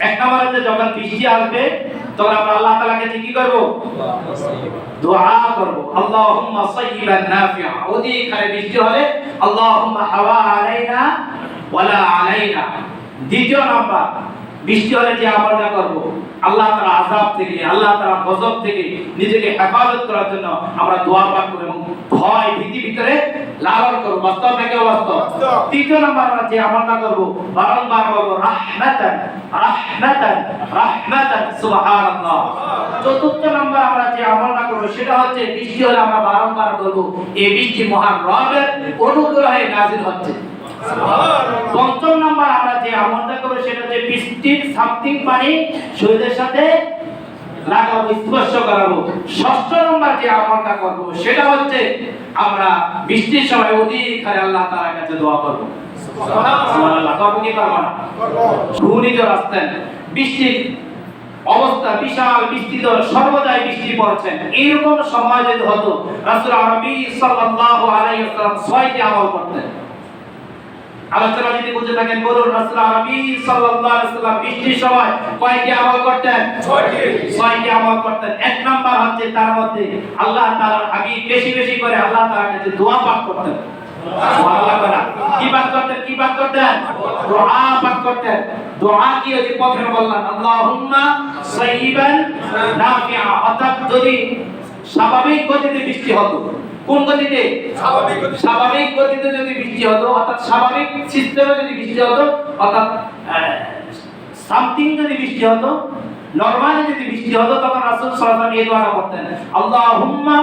এক নম্বর যখন বৃষ্টি আসবে, তখন আমরা আল্লাহ তাআলার কাছে কি করব? দোয়া করব। আল্লাহুম্মা সাইয়্যিবান নাফিআ। অধিক হারে বৃষ্টি হলে আল্লাহুম্মা হাওয়া আলাইনা, ওয়ালা আলাইনা। দ্বিতীয় নাম্বার, বৃষ্টি হলে যে আমলটা করব? আল্লাহ তাআলা আযাব থেকে, আল্লাহ তাআলা গজব থেকে নিজেকে হেফাজত করার জন্য আমরা দোয়া পাঠ করব এবং ভয় ভীতি ভিতরে লালন করব বাস্তব নাকি অবাস্তব? তৃতীয় নাম্বার আমরা যে আমলটা করব বারংবার বলব রাহমাতান রাহমাতান রাহমাতান সুবহানাল্লাহ। চতুর্থ নাম্বার আমরা যে আমলটা করব সেটা হচ্ছে বৃষ্টি হলে আমরা বারংবার বলব এই বৃষ্টি মহান রবের অনুগ্রহে নাজিল হচ্ছে। পঞ্চম নাম্বার আমরা যে আমলটা করব সেটা হচ্ছে বৃষ্টির সামথিং পানি শরীরের সাথে লাগাবো স্পর্শ করাবো ষষ্ঠ নম্বর যে আমলটা করব সেটা হচ্ছে আমরা বৃষ্টির সময় অধিক হারে আল্লাহ তাআলার কাছে দোয়া করব। সুবহানাল্লাহ করব কি করব না? ঘূর্ণিঝড় আসতেন বৃষ্টির অবস্থা বিশাল বিস্তৃত সর্বদাই বৃষ্টি পড়ছেন এইরকম সময় যদি হতো রাসূল আরবি সাল্লাল্লাহু আলাইহি ওয়াসাল্লাম ছয়টি আমল করতেন। আলোচনা যদি বুঝে থাকেন বলুন রাসূল আরবি সাল্লাল্লাহু আলাইহি ওয়াসাল্লাম বৃষ্টির সময় কয়টি আমল করতেন? ছয়টি। আমল করতেন। এক নাম্বার হচ্ছে তার মধ্যে আল্লাহ তাআলার হাবিব বেশি বেশি করে আল্লাহ তাআলার কাছে দোয়া পাঠ করতেন। কি পাঠ করতেন? কি পাঠ করতেন? দোয়া পাঠ করতেন। দোয়া কি প্রথমে বললাম আল্লাহুম্মা সাইয়িবান নাফিআ। অর্থাৎ যদি স্বাভাবিক গতিতে বৃষ্টি হতো কোন গতিতে স্বাভাবিক গতিতে। স্বাভাবিক গতিতে যদি বৃষ্টি হতো অর্থাৎ স্বাভাবিক সিস্টেমে যদি বৃষ্টি হতো অর্থাৎ সামথিং যদি বৃষ্টি হতো নরমালি যদি বৃষ্টি হতো তখন রাসূল সাল্লাল্লাহু আলাইহি ওয়াসাল্লাম এই দোয়াটা করতেন আল্লাহুম্মা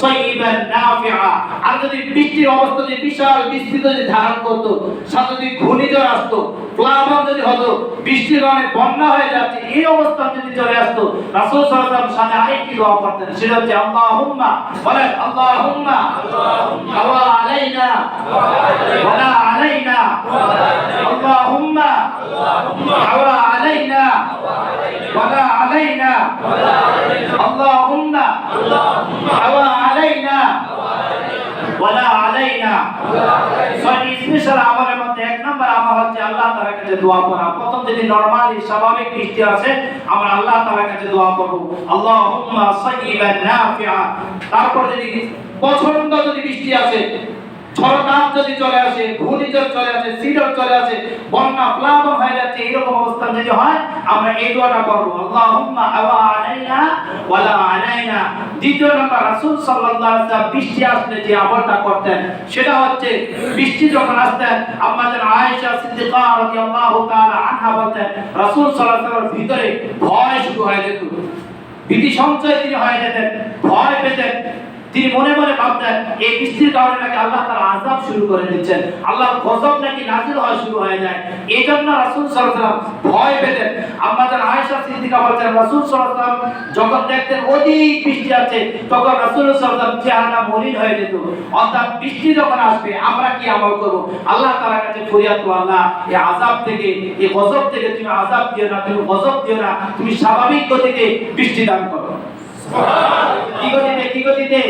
সাইয়িবান নাফিআ আর যদি বৃষ্টির অবস্থা যদি বিশাল বিস্তৃত যদি ধারণ করতো সাথে যদি ঘূর্ণিঝড় আসতো প্লাবন যদি হতো বৃষ্টির কারণে বন্যা হয়ে যাচ্ছে এই অবস্থা চলে আসতো রাসূল সাল্লাল্লাহু আলাইহি ওয়াসাল্লাম সাথে আরেকটি দোয়া করতেন সেটা হচ্ছে আল্লাহুম্মা বলেন আল্লাহুম্মা হাওয়া আলাইনা ওয়ালা আলাইনা আল্লাহুম্মা হাওয়া আলাইনা ولا علينا اللهم حوى علينا আল্লাহ তাআলার কাছে দোয়া করা। প্রথম যদি নরমালি স্বাভাবিক দৃষ্টি আছে, আমরা আল্লাহ তাআলার কাছে দোয়া করব। আল্লাহুম্মা সাইয়িবান নাফিআ। তারপর যদি পছন্দ যদি বৃষ্টি আছে যদি চলে আসে, ঘূর্ণিঝড় চলে আসে, সিডর চলে আসে, বন্যা, প্লাবন হয়ে যাচ্ছে অবস্থা যদি হয়, আমরা এই দোয়াটা আল্লাহুম্মা আলাইনা ওয়ালা আলাইনা। দ্বিতীয় রাসূল সাল্লাল্লাহু আলাইহি বৃষ্টি আসলে যে আমলটা করতেন, সেটা হচ্ছে বৃষ্টি যখন আসতেন জান আয়েশা সিদ্দিকা রাদিয়াল্লাহু তাআলা আনহা বলতেন, রাসূল সাল্লাল্লাহু আলাইহি ভিতরে ভয় শুরু হয়ে যেত। ভীতি সঞ্চয় তিনি হয়ে যেতেন, ভয় পেতেন তিনি মনে মনে ভাবতেন, এই বৃষ্টির কারণে নাকি আল্লাহ তার আযাব শুরু করে দিচ্ছেন। আল্লাহর গজব নাকি নাজিল হওয়া শুরু হয়ে যায়। এই জন্য রাসূল ওয়াসাল্লাম ভয় পেতেন। আমাদের আয়েশা সিদ্দিকা বলছেন রাসূল ওয়াসাল্লাম যখন দেখতেন অধিক বৃষ্টি আছে, তখন রাসূল আলাইহি ওয়াসাল্লাম মলিন হয়ে যেত। অর্থাৎ বৃষ্টি যখন আসবে, আমরা কি আমল করব? আল্লাহ তার কাছে ফরিয়াদ আল্লাহ, এই আযাব থেকে, এই গজব থেকে তুমি আযাব দিও না, তুমি গজব দিও না, তুমি স্বাভাবিক গতিতে বৃষ্টি দান করো। কি গতিতে? কি গতিতে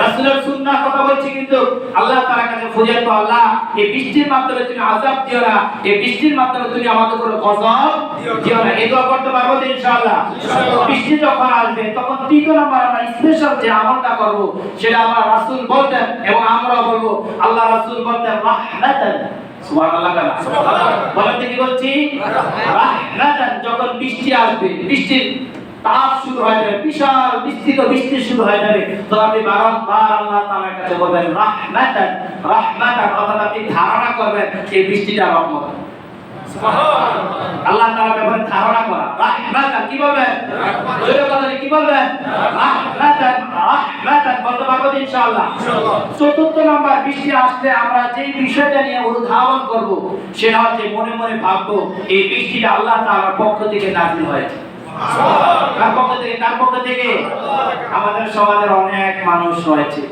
রাসূলের সুন্নাহ কথা বলছি কিন্তু আল্লাহ তাআলার কাছে ফরিয়াদ করো আল্লাহ এই বৃষ্টির মাধ্যমে তুমি আযাব দিও না এই বৃষ্টির মাধ্যমে তুমি আমাদের উপর গজব দিও না। এই দোয়া করতে পারব তো ইনশাআল্লাহ? ইনশাআল্লাহ। বৃষ্টি যখন আসবে তখন তৃতীয় নাম্বার আমরা স্পেশাল যে আমলটা করব সেটা আমরা রাসূল বলতেন এবং আমরাও বলব আল্লাহ রাসূল বলতেন রাহমাতান। সুবহানাল্লাহ বলেন। কি বলছি? রাহমাতান। যখন বৃষ্টি আসবে বৃষ্টির তাপ শুরু হয়ে যাবে বিশাল বিস্তৃত বৃষ্টি শুরু হয়ে যাবে তো আপনি বারংবার আল্লাহ তাআলার কাছে বলবেন রাহমাতান রাহমাতান অর্থাৎ আপনি ধারণা করবেন এই বৃষ্টিটা রহমত। আল্লাহ তাআলা ব্যাপারে ধারণা করা। রাহমাতান কি বলবেন? জোরে কথা কি বলবেন? রাহমাতান রাহমাতান বলতে পারব ইনশাআল্লাহ। চতুর্থ নাম্বার বৃষ্টি আসলে আমরা যে বিষয়টা নিয়ে অনুধাবন করব সেটা হচ্ছে মনে মনে ভাববো এই বৃষ্টিটা আল্লাহ তাআলার পক্ষ থেকে নাযিল হয়েছে। আমাদের সমাজের অনেক মানুষ রয়েছে।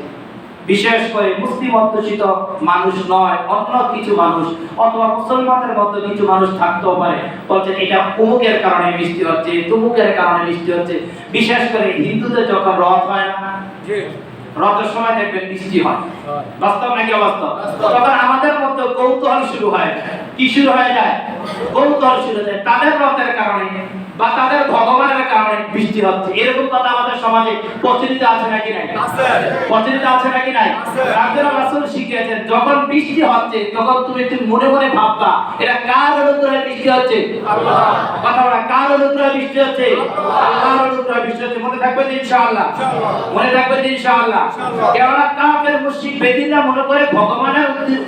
বিশেষ করে মুসলিম অধ্যুষিত মানুষ নয়, অন্য কিছু মানুষ, অথবা মুসলমানদের মধ্যে কিছু মানুষ থাকতেও পারে। বলছে এটা অমুকের কারণে বৃষ্টি হচ্ছে, তুমুকের কারণে বৃষ্টি হচ্ছে। বিশেষ করে হিন্দুদের যখন রথ হয় না, রথের সময় দেখবেন বৃষ্টি হয়। বাস্তব নাকি অবাস্তব? তখন আমাদের মধ্যে কৌতূহল শুরু হয়। কি শুরু হয়ে যায়? কৌতূহল শুরু হয়ে যায়। তাদের রথের কারণে বা তাদের ভগবানের কারণে বৃষ্টি হচ্ছে। এরকম কথা আমাদের সমাজে প্রচলিত আছে নাকি নাই? প্রচলিত আছে নাকি নাই? রাজের রাসূল শিখিয়েছেন যখন বৃষ্টি হচ্ছে তখন তুমি একটু মনে মনে ভাববা এটা কার অনুগ্রহে বৃষ্টি হচ্ছে? কথা বলা কার অনুগ্রহে বৃষ্টি হচ্ছে? আল্লাহর অনুগ্রহে বৃষ্টি হচ্ছে? মনে থাকবে ইনশাআল্লাহ। মনে থাকবে ইনশাআল্লাহ। কেননা কাফের মুশরিক বেদিনরা মনে করে ভগবানের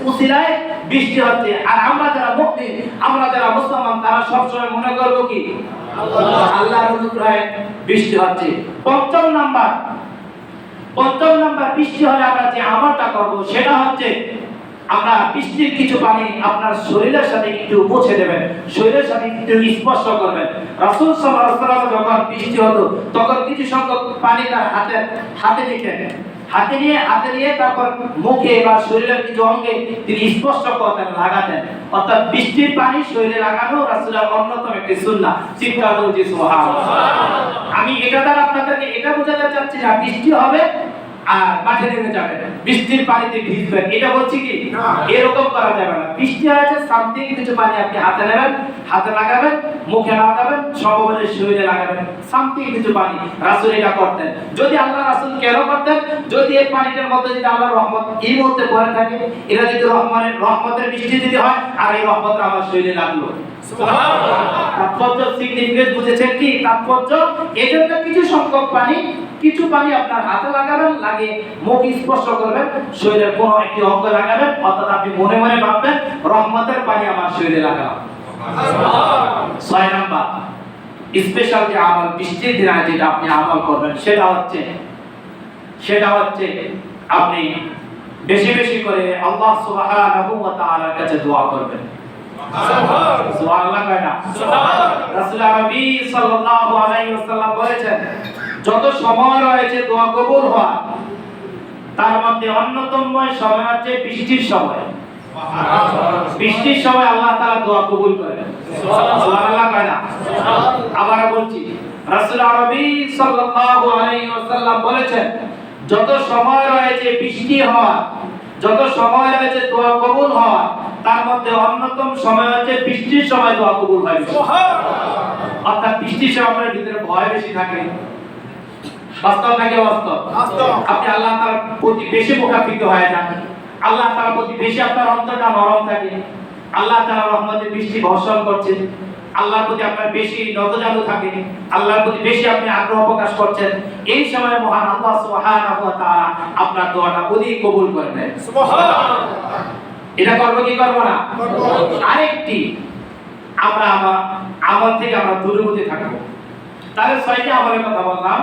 উসিলায় বৃষ্টি হচ্ছে। আর আমরা যারা মুসলিম আমরা যারা মুসলমান তারা সবসময় মনে করব কি? আল্লাহর অনুগ্রহে বৃষ্টি হচ্ছে। পঞ্চম নাম্বার পঞ্চম নাম্বার বৃষ্টি হলে আমরা যে আমলটা করব, সেটা হচ্ছে আমরা বৃষ্টির কিছু পানি আপনার শরীরের সাথে একটু মুছে দেবেন, শরীরের সাথে একটু স্পর্শ করবেন। রাসূল ওয়াসাল্লাম যখন বৃষ্টি হতো, তখন কিছু সংখ্যক পানি তার হাতে হাতে নিতেন। হাতে নিয়ে হাতে নিয়ে তারপর মুখে বা শরীরের কিছু অঙ্গে তিনি স্পর্শ করতেন লাগাতেন। অর্থাৎ বৃষ্টির পানি শরীরে লাগানো রাসূলের অন্যতম একটি সুন্নাহ। চিৎকার বলছি সুবহানাল্লাহ। আমি এটা দ্বারা আপনাদেরকে এটা বোঝাতে চাচ্ছি না বৃষ্টি হবে আর মাঠে নেমে যাবেন বৃষ্টির পানিতে ভিজবেন। এটা বলছি কি? এরকম করা যাবে না। বৃষ্টি হয়েছে সামথিং কিছু পানি আপনি হাতে নেবেন হাতে লাগাবেন মুখে লাগাবেন সমবেলে শরীরে লাগাবেন। সামথিং কিছু পানি রাসূল এটা করতেন। যদি আল্লাহ রাসূল কেন করতেন? যদি এই পানিটার মধ্যে যদি আল্লাহর রহমত এই মুহূর্তে পড়ে থাকে এটা যদি রহমানের রহমতের বৃষ্টি যদি হয় আর এই রহমতটা আমার শরীরে লাগল। তাৎপর্য সিগনিফিকেন্স বুঝেছেন কি? তাৎপর্য এজন্য কিছু সংখ্যক পানি কিছু পানি আপনার হাতে লাগাবেন লাগে মুখ স্পর্শ করবেন শরীরের কোনো একটি অঙ্গ লাগাবেন অর্থাৎ আপনি মনে মনে ভাববেন রহমতের পানি আমার শরীরে লাগালাম। ছয় স্পেশাল যে আমল, বৃষ্টির যেটা আপনি আমল করবেন, সেটা হচ্ছে সেটা হচ্ছে আপনি বেশি বেশি করে আল্লাহ সুবহানাহু ওয়া তাআলার কাছে দোয়া করবেন। যত সময় রয়েছে দোয়া কবুল হওয়া তার মধ্যে অন্যতম সময় হচ্ছে বৃষ্টির সময়। বৃষ্টির সময় আল্লাহ তাআলা দোয়া কবুল করেন সুবহানাল্লাহ কয় না? আবার বলছি রাসূল আরবি সাল্লাল্লাহু আলাইহি ওয়াসাল্লাম বলেছেন যত সময় রয়েছে বৃষ্টি হওয়া যত সময় রয়েছে দোয়া কবুল হওয়া তার মধ্যে অন্যতম সময় হচ্ছে বৃষ্টির সময় দোয়া কবুল হয়। অর্থাৎ বৃষ্টির সময় আপনার ভিতরে ভয় বেশি থাকে। বাস্তব নাকি অবাস্তব? আপনি আল্লাহ তার প্রতি বেশি মুখাফিক হয়ে যান। আল্লাহ তার প্রতি বেশি আপনার অন্তরটা নরম থাকে। আল্লাহ তাআলা রহমতের বৃষ্টি বর্ষণ করছেন আল্লাহর প্রতি আপনার বেশি নতজানু থাকে। আল্লাহর প্রতি বেশি আপনি আগ্রহ প্রকাশ করছেন। এই সময় মহান আল্লাহ সুবহানাহু ওয়া তাআলা আপনার দোয়াটা অধিক কবুল করে নেন। এটা করব কি করব না? আরেকটি আমরা আমার আমল থেকে আমরা দূরবর্তী থাকব। তাহলে ছয়টি আমলের কথা বললাম।